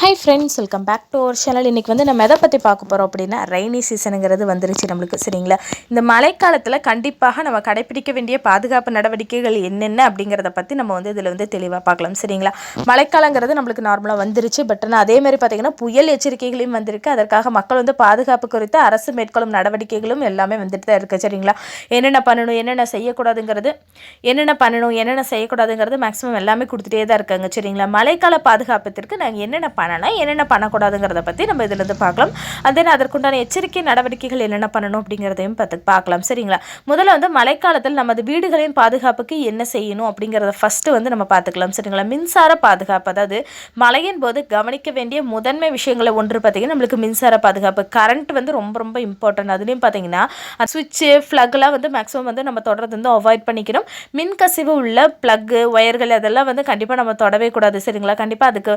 Hi friends welcome back to our channel இன்றைக்கி வந்து நம்ம எதை பற்றி பார்க்க போகிறோம் அப்படின்னா ரெய்னி சீசனுங்கிறது வந்துருச்சு நம்மளுக்கு சரிங்களா? இந்த மழைக்காலத்தில் கண்டிப்பாக நம்ம கடைப்பிடிக்க வேண்டிய பாதுகாப்பு நடவடிக்கைகள் என்னென்ன அப்படிங்கிறத பற்றி நம்ம வந்து இதில் வந்து தெளிவாக பார்க்கலாம் சரிங்களா? மழைக்காலங்கிறது நம்மளுக்கு நார்மலாக வந்துருச்சு பட் ஆனால் அதேமாதிரி பார்த்திங்கன்னா புயல் எச்சரிக்கைகளையும் வந்திருக்கு. அதற்காக மக்கள் வந்து பாதுகாப்பு குறித்து அரசு மேற்கொள்ளும் நடவடிக்கைகளும் எல்லாமே வந்துட்டு தான் இருக்குது சரிங்களா? என்னென்ன பண்ணணும் என்னென்ன செய்யக்கூடாதுங்கிறது என்னென்ன பண்ணணும் என்னென்ன செய்யக்கூடாதுங்கிறது மேக்ஸிமம் எல்லாமே கொடுத்துட்டே தான் இருக்காங்க சரிங்களா? மழைக்கால பாதுகாப்பத்திற்கு நாங்கள் என்னென்ன பண்ணலாம் என்னென்ன பண்ணக்கூடாதுங்கிறத பற்றி நம்ம இதிலேருந்து பார்க்கலாம். அண்ட் தென் அதற்குண்டான எச்சரிக்கை நடவடிக்கைகள் என்னென்ன பண்ணணும் அப்படிங்கிறதையும் பார்த்து பார்க்கலாம். சரிங்களா? முதல்ல வந்து மழைக்காலத்தில் நமது வீடுகளின் பாதுகாப்புக்கு என்ன செய்யணும் அப்படிங்கிறத ஃபஸ்ட்டு வந்து நம்ம பார்த்துக்கலாம். சரிங்களா? மின்சார பாதுகாப்பு அதாவது மழையின் போது கவனிக்க வேண்டிய முதன்மை விஷயங்களை ஒன்று பார்த்திங்கன்னா நம்மளுக்கு மின்சார பாதுகாப்பு. கரண்ட் வந்து ரொம்ப ரொம்ப இம்பார்ட்டன்ட் அதுலேயும் பார்த்தீங்கன்னா சுவிட்சு ஃப்ளக்லாம் வந்து மேக்ஸிமம் வந்து நம்ம தொடர்றது வந்து அவாய்ட் பண்ணிக்கணும். மின்கசிவு உள்ள ப்ளக்கு ஒயர்கள் அதெல்லாம் வந்து கண்டிப்பாக நம்ம தொடவே கூடாது. சரிங்களா? கண்டிப்பாக அதுக்கு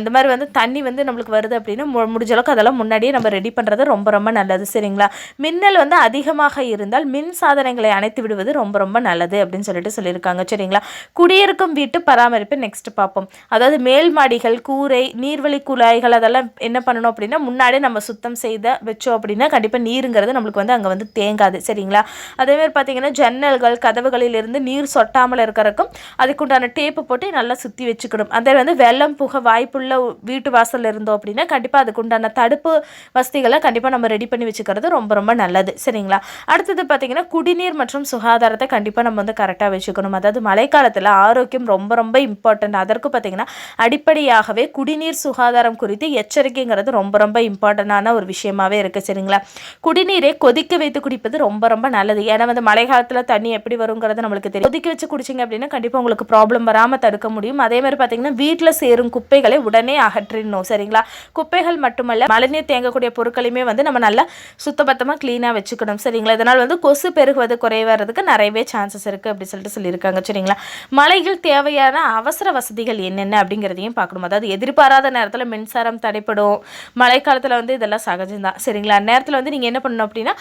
இந்த மாதிரி வந்து தண்ணி வந்து நம்மளுக்கு வருது அப்படின்னா முடிஞ்ச அளவுக்கு அதெல்லாம் முன்னாடியே நம்ம ரெடி பண்ணுறது ரொம்ப ரொம்ப நல்லது. சரிங்களா? மின்னல் வந்து அதிகமாக இருந்தால் மின் சாதனங்களை அணைத்து விடுவது ரொம்ப ரொம்ப நல்லது அப்படின்னு சொல்லிட்டு சொல்லியிருக்காங்க. சரிங்களா? குடியிருக்கும் வீட்டு பராமரிப்பு நெக்ஸ்ட் பார்ப்போம். அதாவது மேல் மாடிகள் கூரை நீர்வழி குழாய்கள் அதெல்லாம் என்ன பண்ணணும் அப்படின்னா முன்னாடியே நம்ம சுத்தம் செய்த வச்சோம் அப்படின்னா கண்டிப்பாக நீருங்கிறது நம்மளுக்கு வந்து அங்கே வந்து தேங்காது. சரிங்களா? அதே மாதிரி பார்த்தீங்கன்னா ஜன்னல்கள் கதவுகளிலிருந்து நீர் சொட்டாமல் இருக்கிறக்கும் அதுக்குண்டான டேப்பு போட்டு நல்லா சுற்றி வச்சுக்கணும். அதே வந்து வெள்ளம் புக வாய்ப்புள்ள வீட்டு வாசல்ல இருந்தோம் அப்படின்னா கண்டிப்பாக அதுக்குண்டான தடுப்பு வசதிகளை கண்டிப்பாக நம்ம ரெடி பண்ணி வச்சுக்கிறது ரொம்ப ரொம்ப நல்லது. சரிங்களா? அடுத்தது பார்த்திங்கன்னா குடிநீர் மற்றும் சுகாதாரத்தை கண்டிப்பாக நம்ம வந்து கரெக்டாக வச்சுக்கணும். அதாவது மழைக்காலத்தில் ஆரோக்கியம் ரொம்ப ரொம்ப இம்பார்ட்டன்ட் அதற்கு பார்த்தீங்கன்னா அடிப்படையாகவே குடிநீர் சுகாதாரம் குறித்து எச்சரிக்கைங்கிறது ரொம்ப ரொம்ப இம்பார்ட்டண்டான ஒரு விஷயமாவே இருக்குது சரிங்களா? குடிநீரை கொதிக்க வைத்து குடிப்பது ரொம்ப ரொம்ப நல்லது. ஏன்னா வந்து மழை காலத்தில் தண்ணி எப்படி வருங்கிறது நம்மளுக்கு தெரியும். கொதிக்க வச்சு குடிச்சிங்க அப்படின்னா கண்டிப்பாக உங்களுக்கு ப்ராப்ளம் வராமல் தடுக்க முடியும். அதே மாதிரி பார்த்தீங்கன்னா வீட்டில் சேரும் குப்பைகளை உடனே அகற்றிடணும் சரிங்களா? குப்பைகள் மட்டுமல்ல மழைநீர் தேங்கக்கூடிய பொருட்களையுமே வந்து நம்ம நல்லா சுத்தபத்தமாக க்ளீனாக வச்சுக்கணும் சரிங்களா? இதனால் வந்து கொசு பெருகுவது குறைவறதுக்கு நிறையவே சான்சஸ் இருக்குது அப்படி சொல்லிட்டு சொல்லியிருக்காங்க சரிங்களா? மலையில் தேவையான அவசர வசதிகள் என்னென்ன அப்படிங்கிறதையும் பார்க்கணும். அதாவது எதிர்பாராத நேரத்தில் மின்சாரம் தடைப்படும். மழைக்காலத்தில் வந்து இதெல்லாம் சகஜம்தான் சரிங்களா? நேரத்தில் வந்து நீங்கள் என்ன பண்ணணும் அப்படின்னா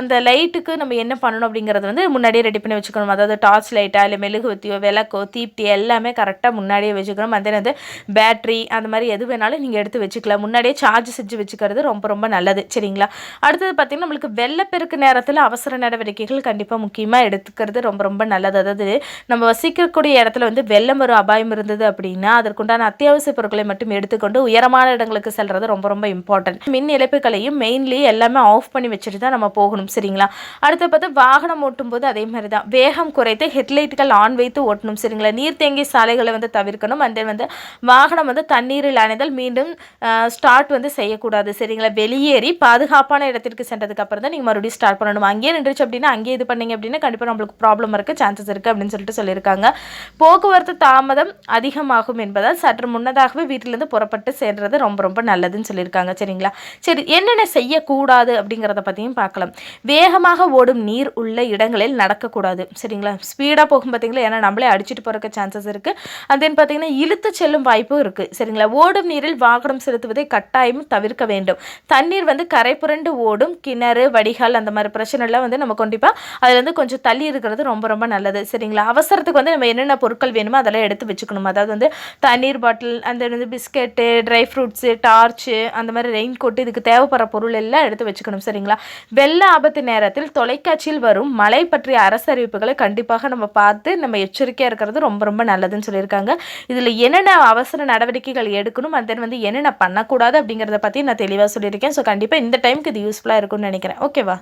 அந்த லைட்டுக்கு நம்ம என்ன பண்ணணும் அப்படிங்கிறது வந்து முன்னாடியே ரெடி பண்ணி வச்சுக்கணும். அதாவது டார்ச் லைட்டா இல்லை மெழுகுவத்தியோ விளக்கோ தீப்தி எல்லாமே கரெக்டாக முன்னாடியே வச்சுக்கணும். அந்த வந்து பேட்ரி அந்த மாதிரி எது வேணாலும் நீங்கள் எடுத்து வச்சுக்கலாம். முன்னாடியே சார்ஜ் செஞ்சு வச்சுக்கிறது ரொம்ப ரொம்ப நல்லது. சரிங்களா? அடுத்தது பார்த்திங்கன்னா நம்மளுக்கு வெள்ளப்பெருக்கு நேரத்தில் அவசர நடவடிக்கைகள் கண்டிப்பாக முக்கியமாக எடுத்துக்கிறது ரொம்ப ரொம்ப நல்லது. அதாவது நம்ம வசிக்கக்கூடிய இடத்துல வந்து வெள்ளம் வரும் அபாயம் இருந்தது அப்படின்னா அதற்குண்டான அத்தியாவசிய பொருட்களை மட்டும் எடுத்துக்கொண்டு உயரமான இடங்களுக்கு செல்கிறது ரொம்ப ரொம்ப இம்பார்ட்டன்ட் மின் இழப்புகளையும் மெயின்லி எல்லாமே ஆஃப் பண்ணி வச்சுட்டு தான் நம்ம போகணும். சரிங்களா? அடுத்து பார்த்து வாகனம் ஓட்டும் போது அதே மாதிரி தான். வேகம் குறைத்து ஹெட்லைட்டுகள் ஆன் வைத்து ஓட்டணும். சரிங்களா? நீர் தேங்கிய சாலைகளை வந்து தவிர்க்கணும். அண்ட் தென் வந்து வாகனம் வந்து தண்ணீரில் அணைதல் மீண்டும் ஸ்டார்ட் வந்து செய்யக்கூடாது. சரிங்களா? வெளியேறி பாதுகாப்பான இடத்திற்கு சென்றதுக்கு அப்புறம் தான் நீங்கள் மறுபடியும் ஸ்டார்ட் பண்ணணும். அங்கேயே நின்றுச்சு அப்படின்னா அங்கேயே இது பண்ணீங்க அப்படின்னா கண்டிப்பாக நம்மளுக்கு ப்ராப்ளம் இருக்குது சான்சஸ் இருக்குது அப்படின்னு சொல்லிட்டு சொல்லியிருக்காங்க. போக்குவரத்து தாமதம் அதிகமாகும் என்பதால் சற்று முன்னதாகவே வீட்டிலேருந்து புறப்பட்டு சேர்றது ரொம்ப ரொம்ப நல்லதுன்னு சொல்லியிருக்காங்க. சரிங்களா? சரி என்னென்ன செய்யக்கூடாது அப்படிங்கிறத பற்றியும் பார்க்கலாம். வேகமாக ஓடும் நீர் உள்ள இடங்களில் நடக்கக்கூடாது. சரிங்களா? ஸ்பீடாக போகும் பார்த்தீங்களா ஏன்னா நம்மளே அடிச்சிட்டு போகிறக்க சான்சஸ் இருக்குது அண்ட் தென் பார்த்தீங்கன்னா இழுத்து செல்லும் வாய்ப்பும் இருக்குது சரிங்களா ஓடும் நீரில் வாகனம் செலுத்துவதை கட்டாயம் தவிர்க்க வேண்டும். தண்ணீர் வந்து கரை புரண்டு ஓடும். கிணறு வடிகால் அந்த மாதிரி பிரச்சனைலாம் வந்து நம்ம கண்டிப்பாக அதுலேருந்து கொஞ்சம் தள்ளி இருக்கிறது ரொம்ப ரொம்ப நல்லது. சரிங்களா? அவசரத்துக்கு வந்து நம்ம என்னென்ன பொருட்கள் வேணுமோ அதெல்லாம் எடுத்து வச்சுக்கணும். அதாவது வந்து தண்ணீர் பாட்டில் அந்த வந்து பிஸ்கெட்டு ட்ரை ஃப்ரூட்ஸு டார்ச்சு அந்த மாதிரி ரெயின் கோட்டு இதுக்கு தேவைப்படுற பொருள் எல்லாம் எடுத்து வச்சுக்கணும். சரிங்களா? வெள்ள ஆபத்து நேரத்தில் தொலைக்காட்சியில் வரும் மழை பற்றிய அரசு அறிவிப்புகளை கண்டிப்பாக நம்ம பார்த்து நம்ம எச்சரிக்கையாக இருக்கிறது ரொம்ப ரொம்ப நல்லதுன்னு சொல்லியிருக்காங்க. இதில் என்னென்ன அவசர முயற்சிகள் எடுக்கணும் அண்ட் தென் வந்து என்னென்ன பண்ணக்கூடாது அப்படிங்கிறத பற்றி நான் தெளிவாக சொல்லியிருக்கேன். ஸோ கண்டிப்பாக இந்த டைமுக்கு இது யூஸ்ஃபுல்லாக இருக்கும்னு நினைக்கிறேன். ஓகேவா